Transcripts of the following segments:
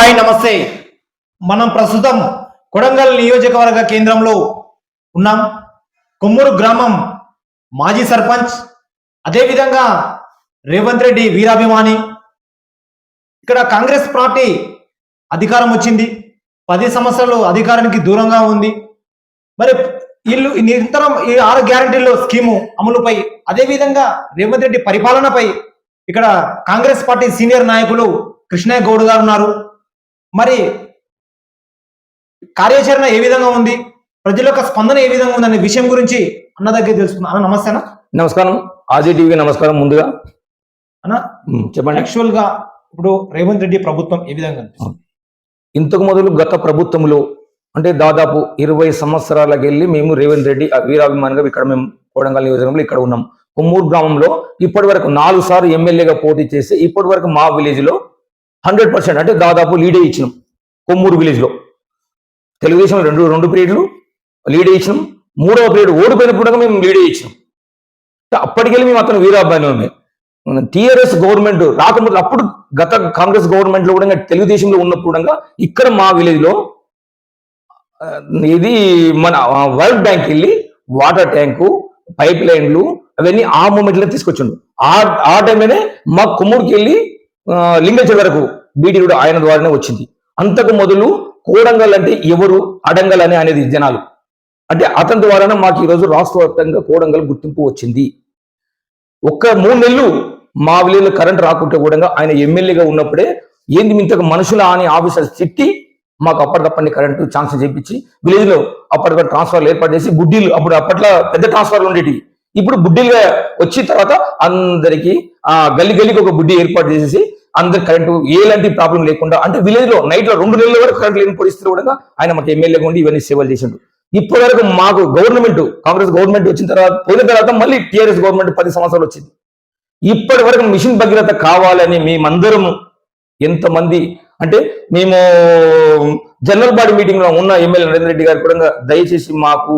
Hi నమస్తే. మనం ప్రస్తుతం కొడంగల్ నియోజకవర్గ కేంద్రంలో ఉన్నాం. కొమ్మూరు గ్రామం మాజీ సర్పంచ్ అదేవిధంగా రేవంత్ రెడ్డి వీరాభిమాని. ఇక్కడ కాంగ్రెస్ పార్టీ అధికారం వచ్చింది. పది సంవత్సరాలు అధికారానికి దూరంగా ఉంది. మరి వీళ్ళు ఈ నిరంతరం ఈ ఆరు గ్యారంటీల్లో స్కీము అమలుపై అదేవిధంగా రేవంత్ రెడ్డి పరిపాలనపై ఇక్కడ కాంగ్రెస్ పార్టీ సీనియర్ నాయకులు కృష్ణయ్య గౌడ్ గారు ఉన్నారు. మరి కార్యాచరణ ఏ విధంగా ఉంది? ప్రజల యొక్క స్పందన ఏ విధంగా ఉంది అనే విషయం గురించి అన్న దగ్గర తెలుసుకుందాం. అన్న నమస్తే అన్న. నమస్కారం. ఆజీ టీవీకి నమస్కారం ముందుగా. అన్న చెప్పండి. యాక్చువల్గా ఇప్పుడు రేవంత్ రెడ్డి ప్రభుత్వం ఏ విధంగా? ఇంతకు మొదలు గత ప్రభుత్వంలో అంటే దాదాపు ఇరవై సంవత్సరాలకు వెళ్ళి మేము రేవంత్ రెడ్డి వీరాభిమానిగా ఇక్కడ మేము కోడంగల్ నియోజకవర్గంలో ఇక్కడ ఉన్నాం. కొమ్మూరు గ్రామంలో ఇప్పటి వరకు నాలుగు సార్లు ఎమ్మెల్యేగా పోటీ చేసి ఇప్పటి వరకు మా విలేజ్లో హండ్రెడ్ పర్సెంట్ అంటే దాదాపు లీడే ఇచ్చినాం కొమ్మూరు విలేజ్లో తెలుగుదేశం రెండు రెండు పీరియడ్లు లీడే ఇచ్చినాం. మూడవ పీరియడ్ ఓడిపోయినప్పుడు కూడా మేము లీడే ఇచ్చినాం. అప్పటికెళ్ళి మేము అతను వీరాభిమానులమే. టిఆర్ఎస్ గవర్నమెంట్ రాకముందు అప్పుడు గత కాంగ్రెస్ గవర్నమెంట్లో కూడా తెలుగుదేశంలో ఉన్నప్పుడు కూడా ఇక్కడ మా విలేజ్లో ఇది మన వరల్డ్ బ్యాంక్ వెళ్ళి వాటర్ ట్యాంకు పైప్ లైన్లు అవన్నీ ఆ మూమెంట్లో తీసుకొచ్చిండు. ఆ ఆ టైంలోనే మా కుమ్ముడికి వెళ్ళి ఆ, వరకు బీటీ ఆయన ద్వారానే వచ్చింది. అంతకు మొదలు కోడంగల్ అంటే ఎవరు? అడంగల్ అని అనేది జనాలు. అంటే అతని ద్వారానే మాకు ఈరోజు రాష్ట్ర వ్యాప్తంగా కోడంగల్ గుర్తింపు వచ్చింది. ఒక్క మూడు నెలలు మా విలేజ్లో కరెంట్ రాకుంటే కూడా ఆయన ఎమ్మెల్యేగా ఉన్నప్పుడే ఏంది ఇంతకు మనుషుల అని ఆఫీసర్ తిట్టి మాకు అప్పటికప్పటి కరెంటు ఛాన్స్ చేపించి విలేజ్లో అప్పటికప్పుడు ట్రాన్స్ఫర్లు ఏర్పాటు చేసి బుడ్డీలు అప్పుడు అప్పట్లో పెద్ద ట్రాన్స్ఫర్లు ఉండేవి ఇప్పుడు బుడ్డీలుగా వచ్చిన తర్వాత అందరికీ ఆ గల్లి గల్లికి ఒక బుడ్డి ఏర్పాటు చేసేసి అందరు కరెంటు ఎలాంటి ప్రాబ్లం లేకుండా అంటే విలేజ్లో నైట్లో రెండు నెలల వరకు కరెంట్ లేని పరిస్థితులు కూడా ఆయన మాకు ఎమ్మెల్యేగా ఉండి ఇవన్నీ సేవలు చేసిండు. ఇప్పటి వరకు మాకు గవర్నమెంట్ కాంగ్రెస్ గవర్నమెంట్ వచ్చిన తర్వాత పోయిన తర్వాత మళ్ళీ టీఆర్ఎస్ గవర్నమెంట్ పది సంవత్సరాలు వచ్చింది. ఇప్పటి వరకు మిషన్ భగీరథ కావాలని మేమందరము ఎంతమంది అంటే మేము జనరల్ బాడీ మీటింగ్లో ఉన్న ఎమ్మెల్యే నరేంద్ర రెడ్డి గారు కూడా దయచేసి మాకు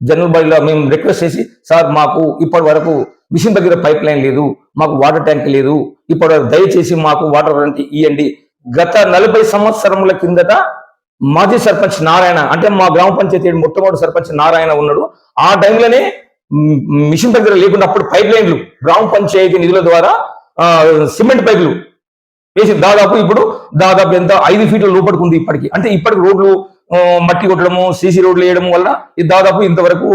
జనరల్ బాడీలో మేము రిక్వెస్ట్ చేసి సార్ మాకు ఇప్పటి వరకు మిషన్ దగ్గర పైప్ లైన్ లేదు మాకు వాటర్ ట్యాంక్ లేదు. ఇప్పుడు దయచేసి మాకు వాటర్ ఇవ్వండి గత నలభై సంవత్సరముల కిందట మాజీ సర్పంచ్ నారాయణ అంటే మా గ్రామ పంచాయతీ మొట్టమొదటి సర్పంచ్ నారాయణ ఉన్నాడు. ఆ టైంలోనే మిషన్ దగ్గర లేకుండా అప్పుడు పైప్ లైన్లు గ్రామ పంచాయతీ నిధుల ద్వారా సిమెంట్ పైపులు వేసి దాదాపు ఇప్పుడు దాదాపు ఎంత ఐదు ఫీట్ల లోపడుకుంది ఇప్పటికి. అంటే ఇప్పటికి రోడ్లు మట్టి కొట్టడము సీసీ రోడ్లు వేయడం వల్ల ఇది దాదాపు ఇంతవరకు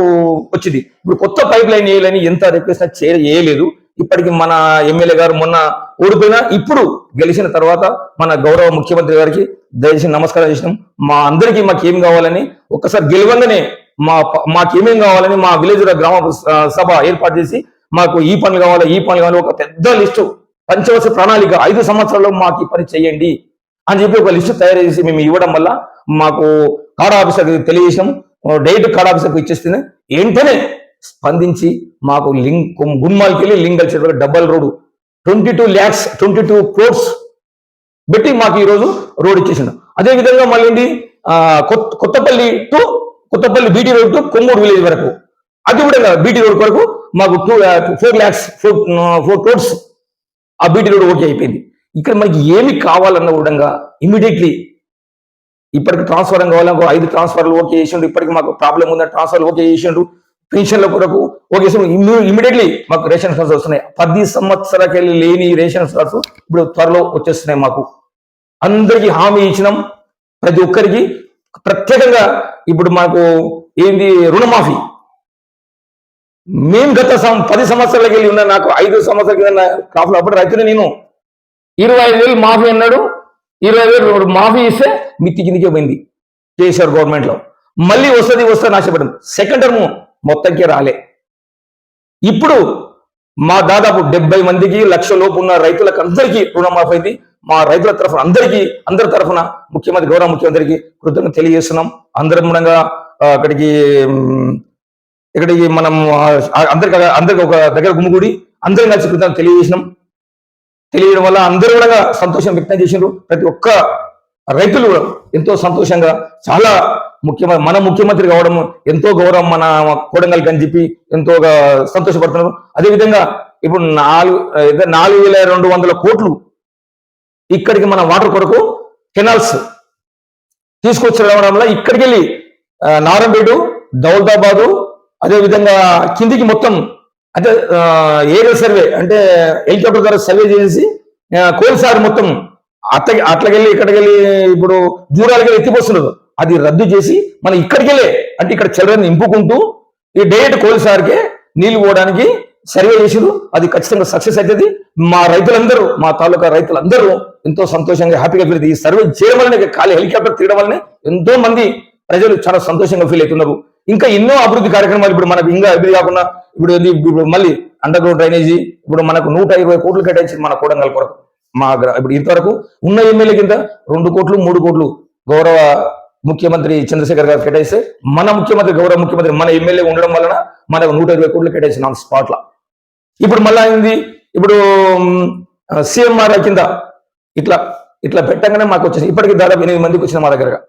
వచ్చింది. ఇప్పుడు కొత్త పైప్ లైన్ వేయాలని ఎంత రిక్వెస్ట్ చేయలేదు ఇప్పటికి మన ఎమ్మెల్యే గారు మొన్న ఓడిపోయినా ఇప్పుడు గెలిచిన తర్వాత మన గౌరవ ముఖ్యమంత్రి గారికి దయచేసి నమస్కారం చేసినాం. మా అందరికీ మాకు ఏం కావాలని ఒక్కసారి గెలవంగానే మా మాకేమేం కావాలని మా విలేజ్ గ్రామ సభ ఏర్పాటు చేసి మాకు ఈ పనులు కావాలి ఈ పనులు కావాలి ఒక పెద్ద లిస్టు పంచవర్ష ప్రణాళిక ఐదు సంవత్సరాల్లో మాకు ఈ పని చేయండి అని చెప్పి ఒక లిస్టు తయారు చేసి మేము ఇవ్వడం వల్ల మాకు కార్డ్ ఆఫీసర్కి తెలియజేసాం డైరెక్ట్ కార్డ్ ఆఫీసర్కి ఇచ్చేస్తుంది వెంటనే స్పందించి మాకు లింక్ గుమ్మాలకి వెళ్ళి లింగల్ చెరువు double road twenty two lakhs twenty two crores పెట్టి మాకు ఈరోజు రోడ్ ఇచ్చేసిండు. అదేవిధంగా మళ్ళీ ఏంటి, కొత్త- Kothapalli to Kothapalli BT road to Kommuru village వరకు. అది కూడా బీటీ రోడ్ వరకు మాకు two four lakhs four four crores ఆ బీటీ రోడ్ ఓకే అయిపోయింది. ఇక్కడ మనకి ఏమి కావాలన్న విధంగా ఇమీడియట్లీ ఇప్పటికి ట్రాన్స్ఫర్ కావాలి? ఒక ఐదు ట్రాన్స్ఫర్లు ఓకే చేసిండు. ఇప్పటికి మాకు ప్రాబ్లం ఉందా ట్రాన్స్ఫర్ ఓకే చేసిండు. పెన్షన్ల కొరకు ఓకే ఇమీడియట్లీ మాకు రేషన్ కార్డ్స్ వస్తున్నాయి. పది సంవత్సరాలకి వెళ్ళి లేని రేషన్ కార్డ్స్ ఇప్పుడు త్వరలో వచ్చేస్తున్నాయి మాకు. అందరికీ హామీ ఇచ్చినాం. ప్రతి ఒక్కరికి ప్రత్యేకంగా ఇప్పుడు మాకు ఏంది? రుణమాఫీ. మేము గత సం- పది సంవత్సరాలకి వెళ్ళి ఉన్న నాకు ఐదు సంవత్సరాల కింద కాపులు అప్పుడు రైతుని నేను. ఇరవై ఐదు వేలు మాఫీ అన్నాడు. ఇరవై వేలు మాఫీ ఇస్తే మిత్తి కిందికే పోయింది కేసీఆర్ గవర్నమెంట్లో మళ్ళీ వస్తుంది వస్తుంది ఆశపడింది సెకండ్ టర్మ్ మొత్తంకే రాలే. ఇప్పుడు మా దాదాపు డెబ్బై మందికి లక్ష లోపు ఉన్న రైతులకు అందరికీ రుణమాఫీ అయింది. మా రైతుల తరఫున అందరికీ అందరి తరఫున ముఖ్యమంత్రి గౌరవ ముఖ్యమంత్రికి కృతజ్ఞత తెలియజేస్తున్నాం. అందరం మూలంగా అక్కడికి ఇక్కడికి మనం అందరికి అందరికి ఒక దగ్గర గుమ్ముగూడి అందరం కలిసి కృతజ్ఞత తెలియజేసినాం. తెలియడం వల్ల అందరూ కూడా సంతోషం వ్యక్తం చేసినారు ప్రతి ఒక్క రైతులు కూడా ఎంతో సంతోషంగా చాలా ముఖ్యమైన మన ముఖ్యమంత్రి కావడం ఎంతో గౌరవం మన కోడంగల్కి అని చెప్పి ఎంతో సంతోషపడుతున్నారు. అదేవిధంగా ఇప్పుడు నాలుగు నాలుగు వేల రెండు వందల కోట్లు ఇక్కడికి మన వాటర్ కొరకు కెనాల్స్ తీసుకొచ్చి రావడం వల్ల ఇక్కడికి వెళ్ళి ఆ, దౌలతాబాదు అదే విధంగా కిందికి మొత్తం అంటే ఏరియల్ సర్వే అంటే హెలికాప్టర్ ద్వారా సర్వే చేసి కోల్సార్ మొత్తం అట్లకి అట్లకెళ్ళి ఇక్కడికెళ్ళి ఇప్పుడు జూరాలకి ఎత్తిపోస్తున్నారు. అది రద్దు చేసి మనం ఇక్కడికెళ్ళే అంటే ఇక్కడ చిల్డ్రన్ నింపుకుంటూ ఈ డైరెక్ట్ కోల్సార్కే నీళ్ళు పోవడానికి సర్వే చేసిరు అది ఖచ్చితంగా సక్సెస్ అవుతుంది మా రైతులందరూ మా తాలూకా రైతులందరూ ఎంతో సంతోషంగా హ్యాపీగా ఫీల్ ఈ సర్వే చేయడం వల్లనే ఖాళీ హెలికాప్టర్ తీయడం వల్లనే ఎంతో మంది ప్రజలు చాలా సంతోషంగా ఫీల్ అవుతున్నారు. ఇంకా ఎన్నో అభివృద్ధి కార్యక్రమాలు ఇప్పుడు మనకు ఇంకా అభివృద్ధి కాకుండా ఇప్పుడు ఇప్పుడు మళ్ళీ అండర్ గ్రౌండ్ డ్రైనేజీ ఇప్పుడు మనకు నూట ఇరవై కోట్లు కేటాయించింది మన కోడంగల్ కొరకు. మా ఇప్పుడు ఇంతవరకు ఉన్న ఎమ్మెల్యే కింద రెండు కోట్లు మూడు కోట్లు గౌరవ ముఖ్యమంత్రి చంద్రశేఖర్ గారు కేటాయిస్తే మన ముఖ్యమంత్రి గౌరవ ముఖ్యమంత్రి మన ఎమ్మెల్యే ఉండడం వలన మనకు నూట ఇరవై కోట్లు కేటాయించిన స్పాట్ల ఇప్పుడు మళ్ళా అయింది ఇప్పుడు సిఎంఆర్ కింద ఇట్లా ఇట్లా పెట్టగానే మాకు వచ్చేసి ఇప్పటికి దాదాపు ఎనిమిది మందికి వచ్చిన మా దగ్గరగా.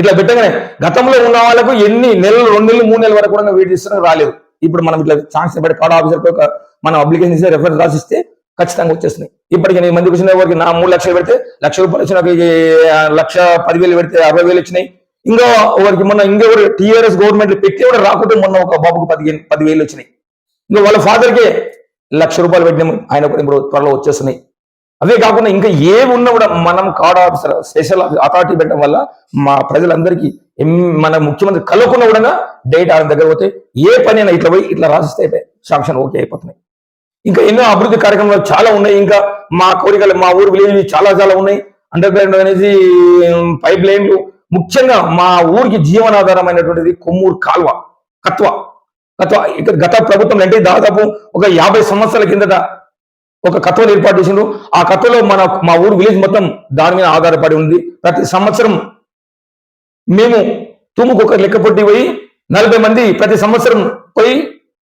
ఇట్లా పెట్టగానే గతంలో ఉన్న వాళ్ళకు ఎన్ని నెలలు రెండు నెలలు మూడు నెలల వరకు కూడా వెయిట్ చేస్తున్నా రాలేదు. ఇప్పుడు మనం ఇట్లా ఛాన్స్ పెట్టి కార్డు ఆఫీసర్కి ఒక మనం అప్లికేషన్ ఇస్తే రెఫరెన్స్ రాసిస్తే ఖచ్చితంగా వచ్చేస్తున్నాయి. ఇప్పటికి నేను మందికి వచ్చిన వారికి నా మూడు లక్షలు పెడితే లక్ష రూపాయలు వచ్చిన లక్ష పదివేలు పెడితే అరవై వేలు వచ్చినాయి. ఇంకా వారికి మొన్న ఇంకెవరు టీఆర్ఎస్ గవర్నమెంట్ పెట్టి కూడా రాకపోతే మొన్న ఒక బాబుకు పదిహేను పదివేలు వచ్చినాయి. ఇంకా వాళ్ళ ఫాదర్కే లక్ష రూపాయలు పెట్టినాము. ఆయన కూడా ఇప్పుడు త్వరలో వచ్చేస్తున్నాయి. అవే కాకుండా ఇంకా ఏమున్నా ఉన్నా కూడా మనం కార్డ్ ఆఫీసర్ స్పెషల్ అథారిటీ పెట్టడం వల్ల మా ప్రజలందరికీ మన ముఖ్యమంత్రి కలవకుండా కూడా డేట్ ఆయన దగ్గర పోతే ఏ పని అయినా ఇట్లా పోయి ఇట్లా రాసిస్తే శాంక్షన్ ఓకే అయిపోతున్నాయి. ఇంకా ఎన్నో అభివృద్ధి కార్యక్రమాలు చాలా ఉన్నాయి. ఇంకా మా కోరికలు మా ఊరు విలేజ్ చాలా చాలా ఉన్నాయి. అండర్ గ్రౌండ్ అనేది పైప్ లైన్లు ముఖ్యంగా మా ఊరికి జీవనాధారమైనటువంటిది కొమ్మూరు కాల్వ కత్వ. కత్వ ఇక్కడ గత ప్రభుత్వం అంటే దాదాపు ఒక యాభై సంవత్సరాల కిందట ఒక కత్వను ఏర్పాటు చేసిండ్రు ఆ కత్వలో మన మా ఊరు విలేజ్ మొత్తం దాని మీద ఆధారపడి ఉంది. ప్రతి సంవత్సరం మేము తుమ్ముకు ఒక లెక్క పొట్టి పోయి నలభై మంది ప్రతి సంవత్సరం పోయి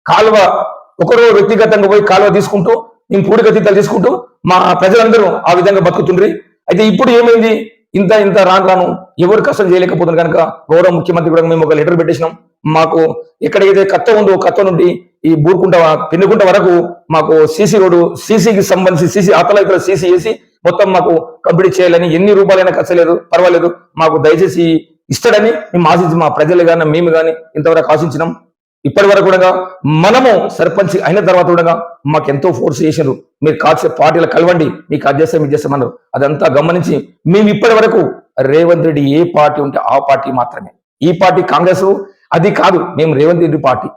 కాలువ ఒకరో వ్యక్తిగతంగా పోయి కాలువ తీసుకుంటూ మేము పూడికతీతలు తీసుకుంటూ మా ప్రజలందరూ ఆ విధంగా బతుకుతుండ్రి. అయితే ఇప్పుడు ఏమైంది? ఇంత ఇంత రాను రాను ఎవరు కష్టం చేయలేకపోతున్నారు కనుక గౌరవ ముఖ్యమంత్రి కూడా మేము ఒక లెటర్ పెట్టేసినాం. మాకు ఎక్కడైతే కత్త ఉందో కత్త నుండి ఈ బూర్కుంట పిన్నుకుంట వరకు మాకు సీసీ రోడ్డు సీసీకి సంబంధించి సీసీ అతల ఇతర సీసీ వేసి మొత్తం మాకు కంప్లీట్ చేయాలని ఎన్ని రూపాయలైనా ఖర్చలేదు పర్వాలేదు. మాకు దయచేసి ఇస్తాడని మేము ఆశించి మా ప్రజలు కానీ మేము కానీ ఇంతవరకు ఆశించినాం. ఇప్పటి వరకు కూడా మనము సర్పంచ్ అయిన తర్వాత కూడా మాకు ఎంతో ఫోర్స్ చేశారు మీరు కాల్సే పార్టీలు కలవండి మీకు అది చేస్తాం ఇది చేస్తామన్నారు అదంతా గమనించి మేము ఇప్పటి వరకు రేవంత్ రెడ్డి ఏ పార్టీ ఉంటే ఆ పార్టీ మాత్రమే. ఈ పార్టీ కాంగ్రెస్ అది కాదు మేము రేవంత్ రెడ్డి పార్టీ.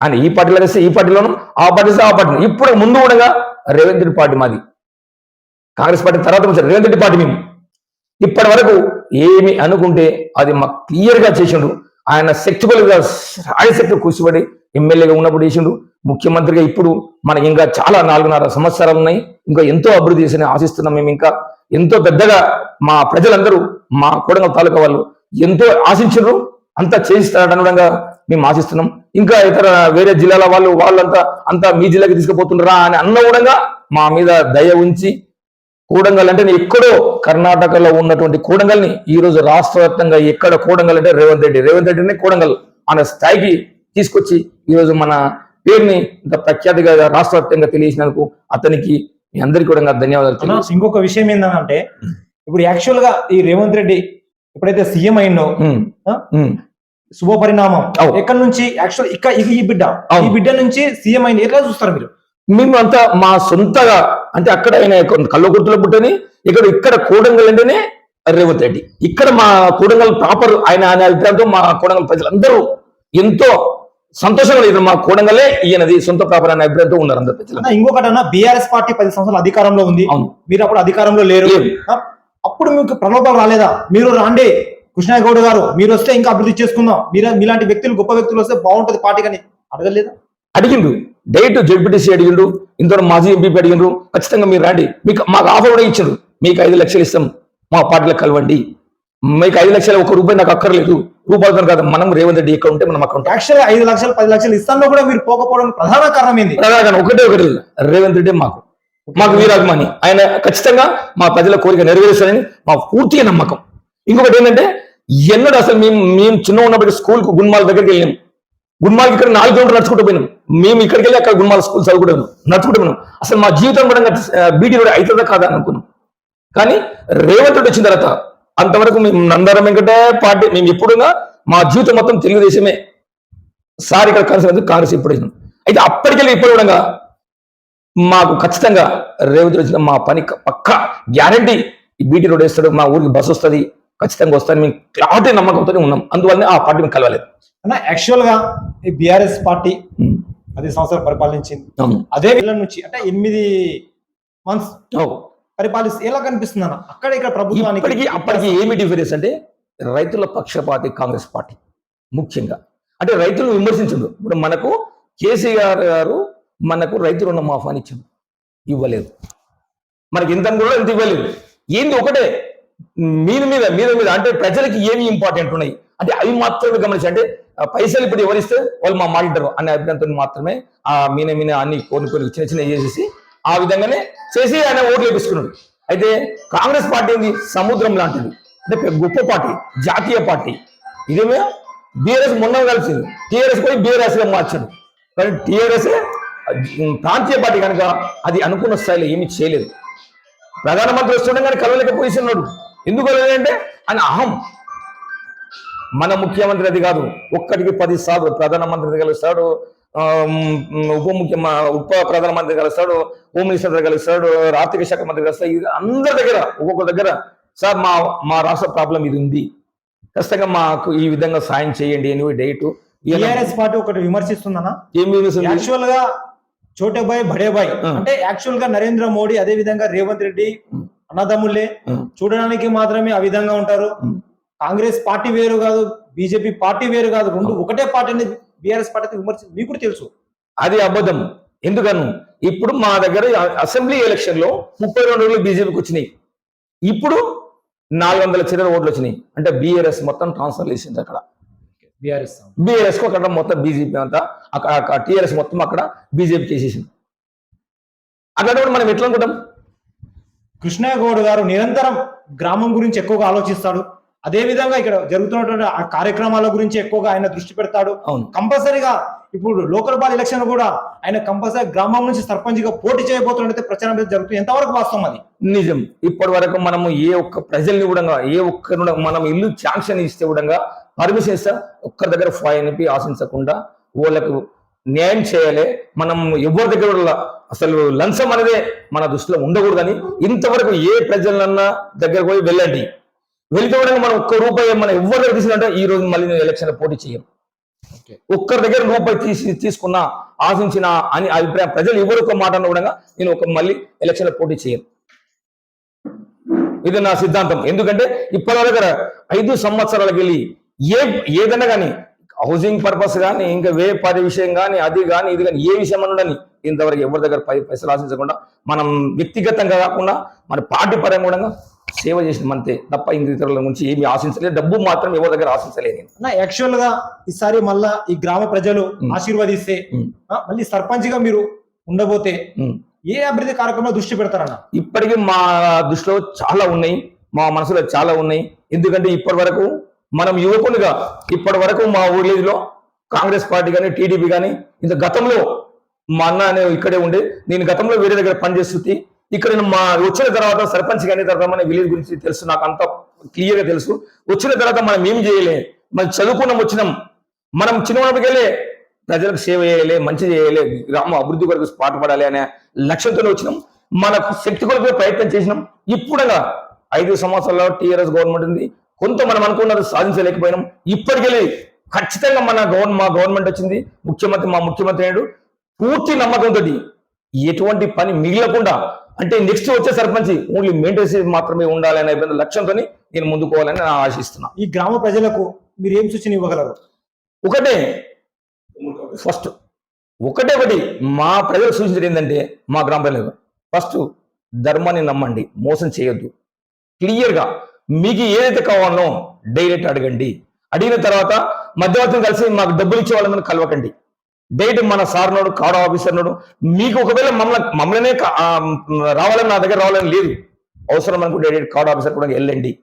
అని ఈ పార్టీలో వేస్తే ఈ పార్టీలోను ఆ పార్టీ ఆ పార్టీ ఇప్పుడు ముందు ఉండగా రేవంత్ రెడ్డి పార్టీ మాది. కాంగ్రెస్ పార్టీ తర్వాత వచ్చారు రేవంత్ రెడ్డి పార్టీ మేము. ఇప్పటి వరకు ఏమి అనుకుంటే అది మాకు క్లియర్గా చేసిండు ఆయన శక్తిబల్గా శక్తి కూర్చోబడి ఎమ్మెల్యేగా ఉన్నప్పుడు చేసిండు. ముఖ్యమంత్రిగా ఇప్పుడు మనకి ఇంకా చాలా నాలుగున్నర సంవత్సరాలు ఉన్నాయి. ఇంకా ఎంతో అభివృద్ధి చేసిన ఆశిస్తున్నాం మేము ఇంకా. ఎంతో పెద్దగా మా ప్రజలందరూ మా కోడంగల్ తాలూకా వాళ్ళు ఎంతో ఆశించారు అంతా చేయిస్తాడనడంగా మేము ఆశిస్తున్నాం. ఇంకా ఇతర వేరే జిల్లాల వాళ్ళు వాళ్ళంతా అంతా మీ జిల్లాకి తీసుకుపోతున్నారా అని అన్న కూడా మా మీద దయ ఉంచి కూడంగల్ అంటే ఎక్కడో కర్ణాటకలో ఉన్నటువంటి కూడంగల్ని ఈ రోజు రాష్ట్ర వ్యాప్తంగా ఎక్కడ కూడంగల్ అంటే రేవంత్ రెడ్డి రేవంత్ రెడ్డిని కూడంగల్ అనే స్థాయికి తీసుకొచ్చి ఈ రోజు మన పేరుని ఇంత ప్రఖ్యాతిగా రాష్ట్ర వ్యాప్తంగా తెలియజేసినందుకు అతనికి మీ అందరికీ కూడా ధన్యవాదాలు. ఇంకొక విషయం ఏంటంటే ఇప్పుడు యాక్చువల్గా ఈ రేవంత్ రెడ్డి ఎప్పుడైతే సీఎం అయిందో ఉమ్, ఆ? ఉమ్, శుభ పరిణామం అవును. ఎక్కడి నుంచి యాక్చువల్ ఇక ఇది ఈ బిడ్డ. ఈ బిడ్డ నుంచి సీఎం అయింది ఎట్లా చూస్తారు మీరు మేము అంతా మా సొంతగా అంటే అక్కడ ఆయన కళ్ళగుర్తుల పుట్టని ఇక్కడ ఇక్కడ కూడంగల్ అంటేనే రేవంత్ రెడ్డి. ఇక్కడ మా కూడంగల్ ప్రాపర్ ఆయన అనే అభిప్రాయంతో మా కూడంగల్ ప్రజలందరూ ఎంతో సంతోషంగా లేదు మా కూడంగలే ఈయనది సొంత ప్రాపర్ అనే అభిప్రాయంతో ఉన్నారు అందరు ప్రజలు. అన్న, ఇంకొకటి అన్న బీఆర్ఎస్ పార్టీ పది సంవత్సరాలు అధికారంలో ఉంది. అవును. మీరు అప్పుడు అధికారంలో లేరు. అప్పుడు మీకు ప్రలోభాలు రాలేదా? మీరు రాండి. కృష్ణాగౌడ్ గారు మీరు వస్తే ఇంకా అభివృద్ధి చేసుకుందాం. మీరు మీలాంటి వ్యక్తులు గొప్ప వ్యక్తులు వస్తే బాగుంటది పార్టీ కానీ అడగలేదా? అడిగిండు. డైరెక్ట్ జడ్పీటీసీ అడిగిండు. ఇంత మాజీ ఎంపీ అడిగిండ్రు ఖచ్చితంగా మీరు రండి. మీకు మాకు ఆఫర్ కూడా ఇచ్చిండ్రు. మీకు ఐదు లక్షలు ఇస్తాం. మా పార్టీలో కలవండి. మీకు ఐదు లక్షలు ఒక రూపాయి నాకు అక్కర్లేదు. రూపాయలతో కాదు మనం రేవంత్ రెడ్డి ఎక్కడ ఉంటే మనం అక్కడ ఉంటాం యాక్చువల్ ఐదు లక్షలు పది లక్షలు ఇస్తాను కూడా మీరు పోకపోవడం ప్రధాన కారణం ఏంది? ప్రధానంగా ఒకటే ఒకటి రేవంత్ రెడ్డి మాకు. మాకు వీరాభిమాని. ఆయన ఖచ్చితంగా మా ప్రజల కోరిక నెరవేరుస్తారని మా పూర్తిగా నమ్మకం. ఇంకొకటి ఏంటంటే ఎన్నడూ అసలు మేము మేము చిన్న ఉన్నప్పటికీ స్కూల్కు గున్మాల దగ్గరికి వెళ్ళాం గున్మాలకి ఇక్కడ నాలుగు కిలోమీటర్లు నడుచుకుంటూ పోయినాం. మేము ఇక్కడికి వెళ్ళి అక్కడ గున్మాల స్కూల్ చదువుకుంటాం నడుచుకుంటూ పోయినాం. అసలు మా జీవితం కూడా బీటీ కూడా అవుతుందా కాదా అని అనుకున్నాం. కానీ రేవంత్ రెడ్డి వచ్చిన తర్వాత అంతవరకు మేము నందరం వెంకటే పార్టీ మేము ఎప్పుడుగా మా జీవితం మొత్తం తెలుగుదేశమే. సార్ ఇక్కడ కాంగ్రెస్ కాంగ్రెస్ ఇప్పుడు వచ్చినాం. అయితే అప్పటికెళ్ళి ఇప్పుడు కూడా మాకు ఖచ్చితంగా రేవంత్ రెడ్డి వచ్చిన మా పని పక్క గ్యారంటీ. బీటీ రోడ్ వేస్తాడు మా ఊరికి బస్సు వస్తుంది. ఖచ్చితంగా వస్తాను మేము క్లారిటీ నమ్మకంతోనే ఉన్నాం. అందువల్లనే ఆ పార్టీ మేము కలవలేదు. అన్న యాక్చువల్గా ఈ బిఆర్ఎస్ పార్టీ. పది సంవత్సరాలు పరిపాలించింది. అదే వీళ్ళ నుంచి అంటే ఎనిమిది మంత్స్. పరిపాలిస్తే ఎలా కనిపిస్తుంది అన్న? అక్కడ ఇక్కడ ప్రభుత్వానికి అప్పటికి ఏమి డిఫరెన్స్ అంటే రైతుల పక్షపాతి కాంగ్రెస్ పార్టీ ముఖ్యంగా. అంటే రైతులను విమర్శించడు ఇప్పుడు మనకు కేసీఆర్ గారు మనకు రైతు రుణ మాఫాని ఇచ్చాడు ఇవ్వలేదు. మనకి ఇంత కూడా ఇంత ఇవ్వలేదు. ఏంది ఒకటే? మీద మీద మీద మీద అంటే ప్రజలకి ఏమి ఇంపార్టెంట్ ఉన్నాయి? అంటే అవి మాత్రమే గమనించి అంటే పైసలు ఇప్పుడు ఎవరిస్తే వాళ్ళు మా మాట్లాడరు అనే అభిప్రాయంతో మాత్రమే ఆ మీన మీన అన్ని కొన్ని కోరిక చిన్న చిన్న చేసేసి ఆ విధంగానే చేసి ఆయన ఓట్లు వేపించుకున్నాడు అయితే కాంగ్రెస్ పార్టీ ఉంది సముద్రం లాంటిది. అంటే గొప్ప పార్టీ జాతీయ పార్టీ. ఇదేమే బీఆర్ఎస్ మొన్న కలిసింది. టీఆర్ఎస్ పోయి బీఆర్ఎస్గా మార్చాడు కానీ టీఆర్ఎస్ ప్రాంతీయ పార్టీ కనుక అది అనుకున్న స్థాయిలో ఏమీ చేయలేదు. ప్రధానమంత్రి వస్తుండే కానీ ఉన్నాడు. ఎందుకు కలవలేదంటే ఆయన అహం. మన ముఖ్యమంత్రి అది కాదు. ఒక్కడికి పది సార్లు ప్రధానమంత్రి కలుస్తాడు ఉప ముఖ్య ఉప ప్రధానమంత్రి కలుస్తాడు హోమ్ మినిస్టర్ దగ్గర కలుస్తాడు ఆర్థిక శాఖ మంత్రి కలుస్తాడు ఇది అందరి దగ్గర ఒక్కొక్క దగ్గర. సార్ మా మా రాష్ట్ర ప్రాబ్లం ఇది ఉంది. ఖచ్చితంగా మాకు ఈ విధంగా సాయం చేయండి అని డేటు. బిఆర్ఎస్ పార్టీ ఒకటి విమర్శిస్తుందన్న. ఏం? యాక్చువల్గా చోటే బాయ్ బడే బాయ్. అంటే యాక్చువల్గా నరేంద్ర మోడీ అదే విధంగా రేవంత్ రెడ్డి. అన్నదమ్ములే. చూడడానికి మాత్రమే ఆ విధంగా ఉంటారు. కాంగ్రెస్ పార్టీ వేరు కాదు బీజేపీ పార్టీ వేరు కాదు రెండు ఒకటే పార్టీని బీఆర్ఎస్ పార్టీ విమర్శి మీకు కూడా తెలుసు. అది అబద్ధం. ఎందుకను? ఇప్పుడు మా దగ్గర అసెంబ్లీ ఎలక్షన్లో ముప్పై రెండు రోజులు బీజేపీకి వచ్చినాయి. ఇప్పుడు నాలుగు వందల చిల్లర ఓట్లు వచ్చినాయి. అంటే బీఆర్ఎస్ మొత్తం ట్రాన్స్ఫర్ చేసింది అక్కడ. బీఆర్ఎస్ బీఆర్ఎస్కు అక్కడ మొత్తం బీజేపీ అంతా అక్కడ టీఆర్ఎస్ మొత్తం అక్కడ బీజేపీ చేసేసింది. అక్కడ కూడా మనం ఎట్లా అనుకుంటాం? కృష్ణయ్య గౌడ్ గారు నిరంతరం గ్రామం గురించి ఎక్కువగా ఆలోచిస్తాడు. అదే విధంగా ఇక్కడ జరుగుతున్నటువంటి ఆ కార్యక్రమాల గురించి ఎక్కువగా ఆయన దృష్టి పెడతాడు. అవును. కంపల్సరీగా ఇప్పుడు లోకల్ బాల్ ఎలక్షన్ కూడా ఆయన కంపల్సరీ గ్రామం నుంచి సర్పంచ్గా పోటీ చేయబోతున్నట్టు ప్రచారం జరుగుతుంది. ఎంతవరకు వాస్తవం అది? నిజం. ఇప్పటి వరకు మనము ఏ ఒక్క ప్రజల్ని కూడా ఏ ఒక్కరు మనం ఇల్లు శాంక్షన్ ఇస్తే కూడా పర్మిషన్ ఇస్తే ఒక్కరి దగ్గర ఫైన్ అని ఆశించకుండా వాళ్ళకు న్యాయం చేయాలి. మనం ఎవరి దగ్గర అసలు లంచం అనేదే మన దృష్టిలో ఉండకూడదని ఇంతవరకు ఏ ప్రజలన్నా దగ్గర పోయి వెళ్ళండి. వెళ్తే కూడా మనం ఒక్క రూపాయి మనం ఎవరి దగ్గర తీసుకుంటే ఈ రోజు మళ్ళీ నేను ఎలక్షన్ పోటీ చేయం ఒక్కరి దగ్గర రూపాయి తీసి తీసుకున్నా ఆశించిన అని అభిప్రాయం ప్రజలు ఎవరు ఒక మాట అన్న కూడా నేను ఒక మళ్ళీ ఎలక్షన్ పోటీ చేయను ఇది నా సిద్ధాంతం. ఎందుకంటే ఇప్పటి దగ్గర ఐదు సంవత్సరాలకు వెళ్ళి ఏ ఏదైనా కానీ హౌసింగ్ పర్పస్ కానీ ఇంకా వే పది విషయం కానీ అది కానీ ఇది కానీ ఏ విషయం ఉండని ఇంతవరకు ఎవరి దగ్గర పై పైసలు ఆశించకుండా మనం వ్యక్తిగతంగా కాకుండా మన పార్టీ పరంగా కూడా సేవ చేసిన అంతే తప్ప ఇంక ఇతరుల నుంచి ఏమి ఆశించలేదు డబ్బు మాత్రం ఎవరి దగ్గర ఆశించలేదు. అన్న యాక్చువల్గా ఈసారి మళ్ళా ఈ గ్రామ ప్రజలు. ఆశీర్వదిస్తే మళ్ళీ సర్పంచ్గా మీరు ఉండబోతే. ఏ అభివృద్ధి కార్యక్రమంలో దృష్టి పెడతారన్న ఇప్పటికీ మా దృష్టిలో చాలా ఉన్నాయి మా మనసులో చాలా ఉన్నాయి ఎందుకంటే ఇప్పటి వరకు మనం యువకులుగా ఇప్పటి వరకు మా ఊళ్ళో కాంగ్రెస్ పార్టీ కానీ టీడీపీ కానీ ఇంత గతంలో మా అన్న అనే ఇక్కడే ఉండే నేను గతంలో వేరే దగ్గర పనిచేస్తుంది ఇక్కడ మా వచ్చిన తర్వాత సర్పంచ్ కానీ తర్వాత మన విలేజ్ గురించి తెలుసు నాకు అంత క్లియర్గా తెలుసు. వచ్చిన తర్వాత మనం ఏం చేయలే? మనం చదువుకున్నాం వచ్చినాం. మనం చిన్నప్పటికెళ్ళే ప్రజలకు సేవ చేయాలి మంచి చేయాలి గ్రామ అభివృద్ధి కొరకు పాటుపడాలి అనే లక్ష్యంతో వచ్చినాం. మనకు శక్తి కొరకు ప్రయత్నం చేసినాం. ఇప్పుడగా ఐదు సంవత్సరాల్లో టీఆర్ఎస్ గవర్నమెంట్ ఉంది. కొంత మనం అనుకున్నది సాధించలేకపోయినాం. ఇప్పటికెళ్ళి ఖచ్చితంగా మన గవర్న మా గవర్నమెంట్ వచ్చింది. ముఖ్యమంత్రి మా ముఖ్యమంత్రి అయ్యాడు. పూర్తి నమ్మకంతో ఎటువంటి పని మిగలకుండా అంటే నెక్స్ట్ వచ్చే సర్పంచ్ ఓన్లీ మెయింటెనెన్స్ మాత్రమే ఉండాలి అనే లక్ష్యంతో నేను ముందుకోవాలని నేను ఆశిస్తున్నా. ఈ గ్రామ ప్రజలకు మీరు ఏం సూచన ఇవ్వగలరు? ఒకటే ఫస్ట్ ఒకటే ఒకటి మా ప్రజలు సూచించడం ఏంటంటే మా గ్రామ ప్రజలకు ఫస్ట్ ధర్మాన్ని నమ్మండి మోసం చేయొద్దు. క్లియర్గా మీకు ఏదైతే కావాలో డైరెక్ట్ అడగండి. అడిగిన తర్వాత మధ్యవర్తిని కలిసి మాకు డబ్బులు ఇచ్చే వాళ్ళని కలవకండి. డైరెక్ట్ మన సార్ నోడు కాడ ఆఫీసర్నోడు మీకు ఒకవేళ మమ్మల్ని మమ్మల్నే రావాలని నా దగ్గర రావాలని లేదు. అవసరం అనుకుంటే డైరెక్ట్ కార్డ్ ఆఫీసర్ కూడా వెళ్ళండి.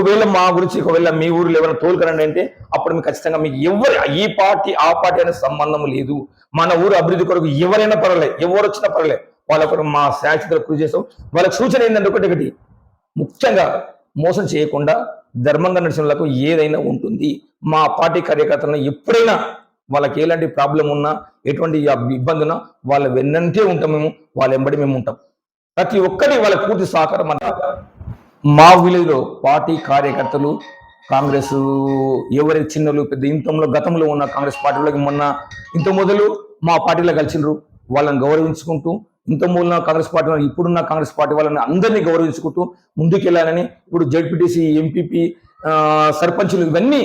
ఒకవేళ మా గురించి ఒకవేళ మీ ఊర్లో ఏమైనా తోలుకరండి అంటే అప్పుడు మీకు ఖచ్చితంగా మీకు ఎవరు ఈ పార్టీ ఆ పార్టీ అనే సంబంధం లేదు. మన ఊరు అభివృద్ధి కొరకు ఎవరైనా పర్వాలేదు. ఎవరు వచ్చినా పర్వాలేదు. వాళ్ళ కొరకు మా శాశ్వత కృషి చేస్తాం. వాళ్ళకి సూచన ఏంటంటే ఒకటి ఒకటి. ముఖ్యంగా మోసం చేయకుండా ధర్మంగా నడిచిన ఏదైనా ఉంటుంది. మా పార్టీ కార్యకర్తలను ఎప్పుడైనా వాళ్ళకి ఎలాంటి ప్రాబ్లం ఉన్నా ఎటువంటి ఇబ్బంది ఉన్నా వాళ్ళ వెన్నంటే ఉంటాం మేము వాళ్ళ వెంబడి మేము ఉంటాం. ప్రతి ఒక్కరి వాళ్ళ పూర్తి సహకారం అన్న మా విలేజ్లో పార్టీ కార్యకర్తలు కాంగ్రెస్ ఎవరి చిన్నలు పెద్ద ఇంతంలో గతంలో ఉన్న కాంగ్రెస్ పార్టీలోకి మొన్న ఇంత మొదలు మా పార్టీలో కలిసిండ్రు. వాళ్ళని గౌరవించుకుంటూ ఇంత మూలన కాంగ్రెస్ పార్టీ వాళ్ళు, ఇప్పుడున్న కాంగ్రెస్ పార్టీ వాళ్ళని అందరినీ గౌరవించుకుంటూ ముందుకెళ్ళాలని ఇప్పుడు జడ్పీటీసీ ఎంపీపీ సర్పంచులు ఇవన్నీ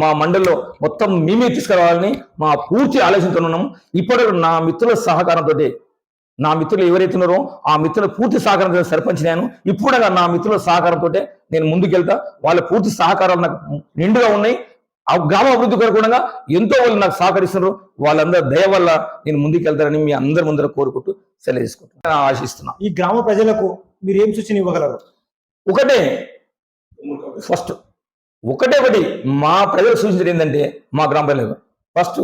మా మండలిలో మొత్తం మేమే తీసుకురావాలని మా పూర్తి ఆలోచనతో ఉన్నాము. ఇప్పటి నా మిత్రుల సహకారంతో నా మిత్రులు ఎవరైతే ఉన్నారో ఆ మిత్రుల పూర్తి సహకారంతో సర్పంచ్ నేను. ఇప్పుడు నా మిత్రుల సహకారంతో నేను ముందుకెళ్తా. వాళ్ళ పూర్తి సహకారాలు నాకు నిండుగా ఉన్నాయి. ఆ గ్రామ అభివృద్ధి కొరకు కూడా ఎంతో వాళ్ళు నాకు సహకరిస్తున్నారు. వాళ్ళందరి దయ వల్ల నేను ముందుకెళ్తారని మీ అందరి ముందర కోరుకుంటూ సెలవు తీసుకుంటున్నాను. ఆశిస్తున్నా. ఈ గ్రామ ప్రజలకు మీరు ఏం సూచన ఇవ్వగలరు? ఒకటే ఫస్ట్ ఒకటే ఒకటి మా ప్రజలు సూచించడం ఏంటంటే మా గ్రామ ప్రజలకు ఫస్ట్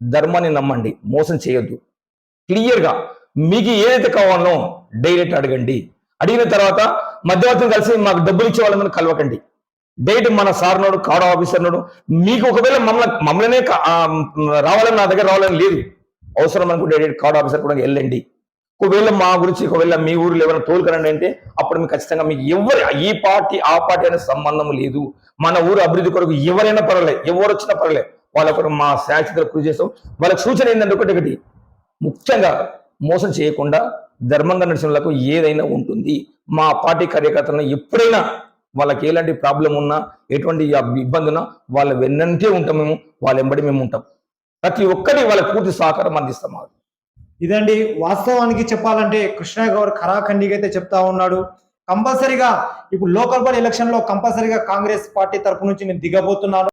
ధర్మాన్ని నమ్మండి మోసం చేయొద్దు. క్లియర్గా మీకు ఏదైతే కావాలో డైరెక్ట్ అడగండి. అడిగిన తర్వాత మధ్యవర్తిని కలిసి మాకు డబ్బులు ఇచ్చే వాళ్ళని కలవకండి. డైరెక్ట్ మన సార్ నోడు కాడ ఆఫీసర్ నోడు మీకు ఒకవేళ మమ్మల్ని మమ్మల్నే రావాలని నా దగ్గర రావాలని లేదు. అవసరం అనుకుంటే డైరెక్ట్ కార్డ్ ఆఫీసర్ కూడా వెళ్ళండి. ఒకవేళ మా గురించి ఒకవేళ మీ ఊర్లో ఎవరైనా తోలుకరండి అంటే అప్పుడు మీకు ఖచ్చితంగా మీకు ఎవరు ఈ పార్టీ ఆ పార్టీ అనే సంబంధం లేదు. మన ఊరు అభివృద్ధి కొరకు ఎవరైనా పర్వాలేదు ఎవరు వచ్చినా పర్వాలేదు. వాళ్ళ కొరకు మా శాశ్వత కృషి చేస్తాం. వాళ్ళకి సూచన ఏంటంటే ఒకటి ఒకటి. ముఖ్యంగా మోసం చేయకుండా ధర్మంగా నడిచిన వాళ్ళకు ఏదైనా ఉంటుంది. మా పార్టీ కార్యకర్తలను ఎప్పుడైనా వాళ్ళకి ఎలాంటి ప్రాబ్లం ఉన్నా ఎటువంటి ఇబ్బంది ఉన్నా వాళ్ళ వెన్నంటే ఉంటాం మేము వాళ్ళ వెంబడి మేము ఉంటాం. ప్రతి ఒక్కరి వాళ్ళ పూర్తి సహకారం అందిస్తాం మాకు. ఇదండి వాస్తవానికి చెప్పాలంటే కృష్ణ గౌడ్ ఖరాఖండిగా అయితే చెప్తా ఉన్నాడు. కంపల్సరీగా ఇప్పుడు లోకల్ బాడీ ఎలక్షన్లో కంపల్సరీగా కాంగ్రెస్ పార్టీ తరపు నుంచి నేను దిగబోతున్నాను.